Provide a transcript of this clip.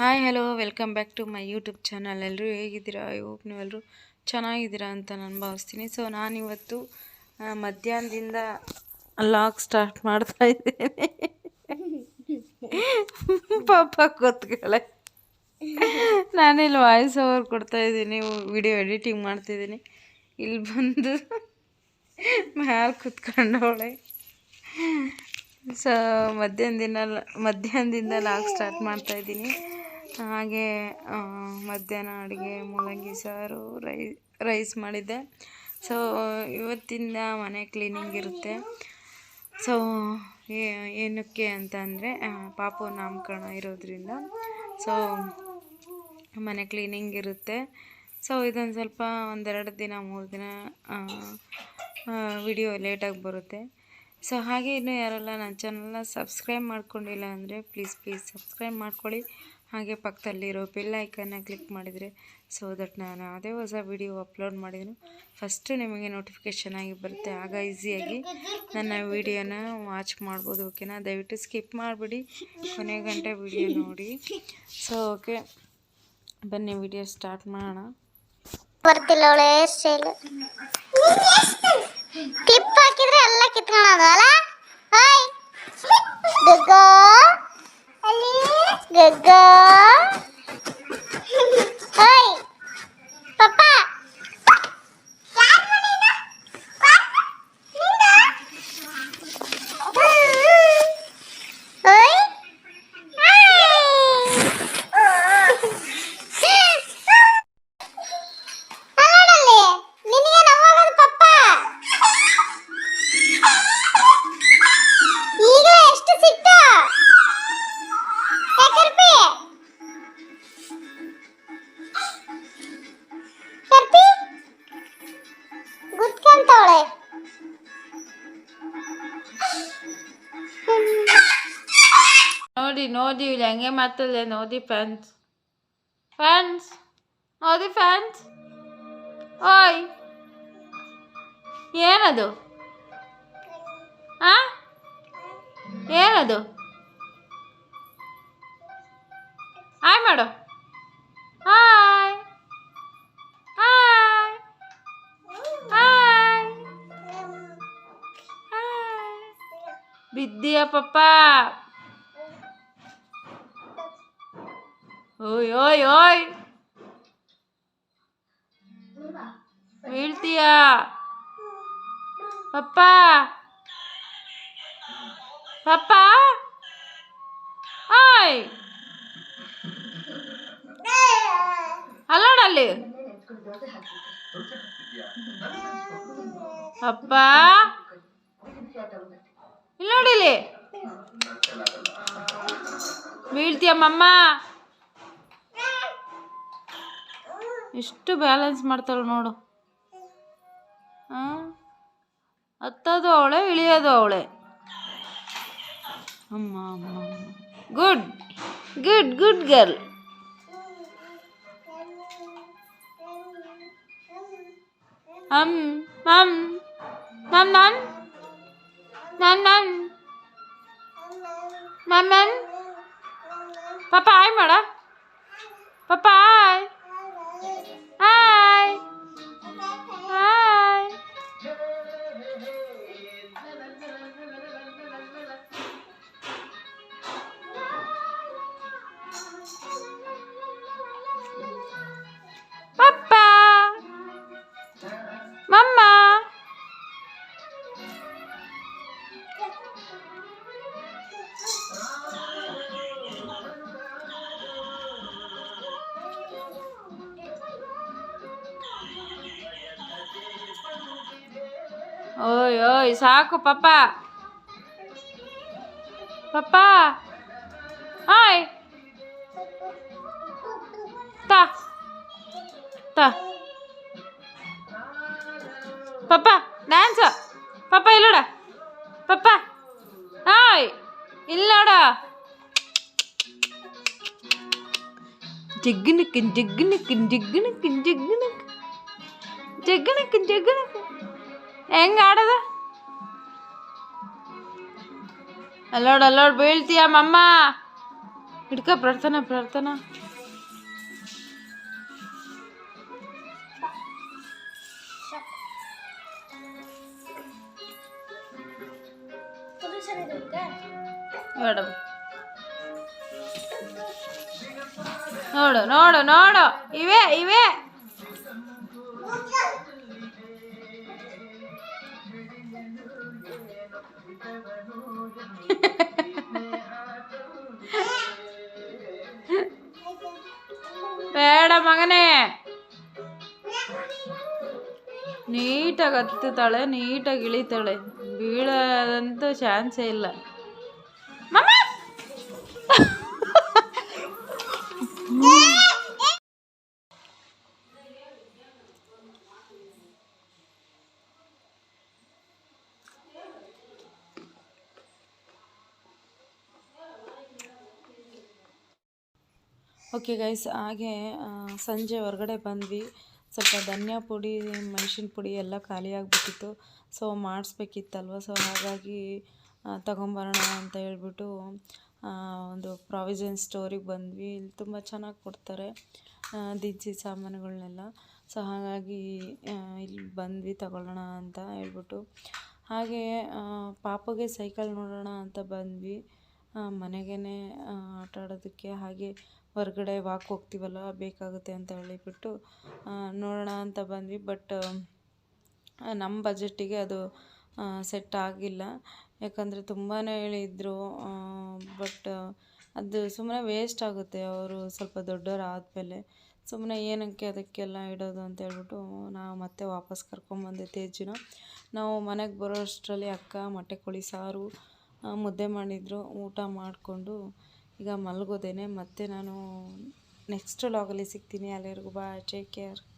Hi, hello, welcome back to my YouTube channel. ಎಲ್ಲರೂ ಹೇಗಿದ್ದೀರಾ? Hope ನೀವೆಲ್ಲರೂ ಚೆನ್ನಾಗಿದ್ದೀರಾ ಅಂತ ನಾನು ಭಾವಿಸ್ತೀನಿ. ಸೊ ನಾನಿವತ್ತು ಮಧ್ಯಾಹ್ನದಿಂದ ಲಾಗ್ ಸ್ಟಾರ್ಟ್ ಮಾಡ್ತಾ ಇದ್ದೇನೆ. ಪಾಪ ಕೂತ್ಕೊಳ್ಳೆ ನಾನಿಲ್ಲಿ ವಾಯ್ಸ್ ಓವರ್ ಕೊಡ್ತಾ ಇದ್ದೀನಿ. ವಿಡಿಯೋ ಎಡಿಟಿಂಗ್ ಮಾಡ್ತಿದ್ದೀನಿ ಇಲ್ಲಿ ಬಂದು ಮ್ಯಾಲೆ ಕುತ್ಕೊಂಡವಳೆ. ಸೊ ಮಧ್ಯಾಹ್ನದಿಂದ ಮಧ್ಯಾಹ್ನದಿಂದ ಲಾಗ್ ಸ್ಟಾರ್ಟ್ ಮಾಡ್ತಾ ಇದ್ದೀನಿ. ಹಾಗೆ ಮಧ್ಯಾಹ್ನ ಅಡುಗೆ ಮೂಲಂಗಿ ಸಾರು, ರೈ, ರೈಸ್ ಮಾಡಿದ್ದೆ. ಸೊ ಇವತ್ತಿಂದ ಮನೆ ಕ್ಲೀನಿಂಗ್ ಇರುತ್ತೆ. ಸೊ ಏನಕ್ಕೆ ಅಂತ ಅಂದರೆ ಪಾಪ ನಾಮಕರಣ ಇರೋದ್ರಿಂದ. ಸೊ ಮನೆ ಕ್ಲೀನಿಂಗ್ ಇರುತ್ತೆ. ಸೊ ಇದೊಂದು ಸ್ವಲ್ಪ ಒಂದೆರಡು ದಿನ, ಮೂರು ದಿನ ವಿಡಿಯೋ ಲೇಟಾಗಿ ಬರುತ್ತೆ. ಸೊ ಹಾಗೆ ಇನ್ನೂ ಯಾರೆಲ್ಲ ನನ್ನ ಚಾನಲ್ನ ಸಬ್ಸ್ಕ್ರೈಬ್ ಮಾಡ್ಕೊಂಡಿಲ್ಲ ಅಂದರೆ ಪ್ಲೀಸ್ ಪ್ಲೀಸ್ ಸಬ್ಸ್ಕ್ರೈಬ್ ಮಾಡ್ಕೊಳ್ಳಿ. ಹಾಗೆ ಪಕ್ಕದಲ್ಲಿರೋ ಬೆಲ್ ಐಕನ್ನ ಕ್ಲಿಕ್ ಮಾಡಿದರೆ ಸೊ ದಟ್ ನಾನು ಯಾವುದೇ ಹೊಸ ವಿಡಿಯೋ ಅಪ್ಲೋಡ್ ಮಾಡಿದ್ರು ಫಸ್ಟು ನಿಮಗೆ ನೋಟಿಫಿಕೇಷನ್ ಆಗಿ ಬರುತ್ತೆ. ಆಗ ಈಸಿಯಾಗಿ ನನ್ನ ವಿಡಿಯೋನ ವಾಚ್ ಮಾಡ್ಬೋದು ಓಕೆನಾ ದಯವಿಟ್ಟು ಸ್ಕಿಪ್ ಮಾಡಿಬಿಡಿ. ಕೊನೆ ಗಂಟೆ ವಿಡಿಯೋ ನೋಡಿ. ಸೊ ಓಕೆ ಬನ್ನಿ ವಿಡಿಯೋ ಸ್ಟಾರ್ಟ್ ಮಾಡೋಣ. ಬರ್ತಿಲ್ಲ ಅವಳೆ ಸ್ಟೈಲ್ ಕ್ಲಿಪ್ ಹಾಕಿದ್ರೆ 哥哥。ನೋಡಿ ನೋಡಿ, ಇಲ್ಲಿ ಹಂಗೆ ಮಾತಲ್ಲ ನೋಡಿ ಫ್ಯಾನ್ಸ್ ಫ್ಯಾನ್ಸ್ ನೋಡಿ ಫ್ಯಾನ್ಸ್ ಓಯ್! ಏನದು? ಆ? ಏನದು? ಹಾಯ್ ಮಾಡು. ಹಾಯ್ ಹಾಯ್ ಹಾಯ್ ಹಾಯ್ ಬಿದ್ದೀಯ ಪಪ್ಪ? ಓಯ್ ಓಯ್ ಓಯ್. ಬೀಳ್ತೀಯ ಪಪ್ಪ. ಪಪ್ಪ. ಆಯ್ ಅಲ್ಲೋಡಲ್ಲಿ ಅಪ್ಪ ಇಲ್ಲಿ. ನೋಡಿಲಿ ಬೀಳ್ತೀಯ ಮಮ್ಮ? ಎಷ್ಟು ಬ್ಯಾಲೆನ್ಸ್ ಮಾಡ್ತಾಳೆ ನೋಡು. ಹಾಂ ಹತ್ತೋದು ಅವಳೆ, ಇಳಿಯೋದು ಅವಳೆ. ಅಮ್ಮ ಅಮ್ಮ ಗುಡ್ ಗುಡ್ ಗುಡ್ ಗರ್ಲ್ ಹಮ್ ಮಮ್ ಮಮ್ ನನ್ ನನ್ ನನ್ ಮಮ್ ನನ್ ಪಾಪ ಹಾಯ್ ಮಾಡ ಪಾಪ ಹಾಯ್ ಹಾಯ್ ಓಯ್ ಓಯ್, ಸಾಕು, ಪಪ್ಪ. ಪಪ್ಪ. ಹಾಯ್ ತಾ. ತಾ. ಪಪ್ಪ ಡ್ಯಾನ್ಸ್ ಪಪ್ಪ, ಇಲ್ಲೋಡ. ಪಪ್ಪ. ಹಾಯ್ ಇಲ್ಲೋಡ. ಜಗ್ಗನಕ್ಕಿನ್ ಜಗ್ಗನಕ್ಕಿನ್ ಜಗ್ಗನಕ್ಕಿನ್ ಜಗ್ಗನಕ್ ಜಗ್ಗನಕ್ಕಿನ್ ಜಗ್ಗನಕ್ ಹೆಂಗೆ ಆಡೋದು ಅಲ್ಲೋಡ್ ಅಲ್ಲೋಡ್ ಬೀಳ್ತೀಯ ಮಮ್ಮ ಹಿಡ್ಕ ಪ್ರಾರ್ಥನಾ ಪ್ರಾರ್ಥನಾ ನೋಡು ನೋಡು ನೋಡು ನೋಡು ಇವೆ ಇವೆ ಬೇಡ ಮಗನೇ. ನೀಟಾಗಿ ಹತ್ತುತ್ತಾಳೆ ನೀಟಾಗಿ ಇಳಿತಾಳೆ. ಬೀಳೋದಂತೂ ಚಾನ್ಸೇ ಇಲ್ಲ ಮಮ್ಮ ಓಕೆ ಗೈಸ್ ಹಾಗೆ ಸಂಜೆ ಹೊರಗಡೆ ಬಂದ್ವಿ. ಸ್ವಲ್ಪ ಧನ್ಯ ಪುಡಿ, ಮೆಣಸಿನ ಪುಡಿ ಎಲ್ಲ ಖಾಲಿಯಾಗಿಬಿಟ್ಟಿತ್ತು ಸೊ ಮಾಡಿಸ್ಬೇಕಿತ್ತಲ್ವ? ಸೊ ಹಾಗಾಗಿ ತಗೊಂಬರೋಣ ಅಂತ ಹೇಳ್ಬಿಟ್ಟು ಒಂದು ಪ್ರಾವಿಷನ್ ಸ್ಟೋರಿಗೆ ಬಂದ್ವಿ. ಇಲ್ಲಿ ತುಂಬ ಚೆನ್ನಾಗಿ ಕೊಡ್ತಾರೆ ದಿಜ್ಜಿ ಸಾಮಾನುಗಳನ್ನೆಲ್ಲ ಸೊ ಹಾಗಾಗಿ ಇಲ್ಲಿ ಬಂದ್ವಿ, ತಗೊಳ್ಳೋಣ ಅಂತ ಹೇಳ್ಬಿಟ್ಟು. ಹಾಗೆ ಪಾಪಗೆ ಸೈಕಲ್ ನೋಡೋಣ ಅಂತ ಬಂದ್ವಿ. ಮನೆಗೇ ಆಟ ಆಡೋದಕ್ಕೆ ಹಾಗೆ ಹೊರಗಡೆ ವಾಕ್ ಹೋಗ್ತೀವಲ್ಲ, ಬೇಕಾಗುತ್ತೆ ಅಂತ ಹೇಳಿಬಿಟ್ಟು ನೋಡೋಣ ಅಂತ ಬಂದ್ವಿ. ಬಟ್ ನಮ್ಮ ಬಜೆಟ್ಟಿಗೆ ಅದು ಸೆಟ್ ಆಗಿಲ್ಲ. ಯಾಕಂದರೆ ತುಂಬಾ ಹೇಳಿದ್ರು ಬಟ್ ಅದು ಸುಮ್ಮನೆ ವೇಸ್ಟ್ ಆಗುತ್ತೆ. ಅವರು ಸ್ವಲ್ಪ ದೊಡ್ಡವರು ಆದಮೇಲೆ ಸುಮ್ಮನೆ ಏನಕ್ಕೆ ಅದಕ್ಕೆಲ್ಲ ಇಡೋದು ಅಂತ ಹೇಳ್ಬಿಟ್ಟು ನಾವು ಮತ್ತೆ ವಾಪಸ್ ಕರ್ಕೊಂಬಂದೆ ತೇಜಿನ. ನಾವು ಮನೆಗೆ ಬರೋ ಅಷ್ಟರಲ್ಲಿ ಅಕ್ಕ, ಮೊಟ್ಟೆ ಕೋಳಿ, ಸಾರು ಮುದ್ದೆ ಮಾಡಿದರು. ಊಟ ಮಾಡಿಕೊಂಡು ಈಗ ಮಲಗೋದೇನೆ ಮತ್ತೆ ನಾನು ನೆಕ್ಸ್ಟ್ ಲಾಗಲ್ಲಿ ಸಿಗ್ತೀನಿ. ಅಲ್ಲಿವರೆಗೂ ಬಾಯ್ ಟೇಕ್ ಕೇರ್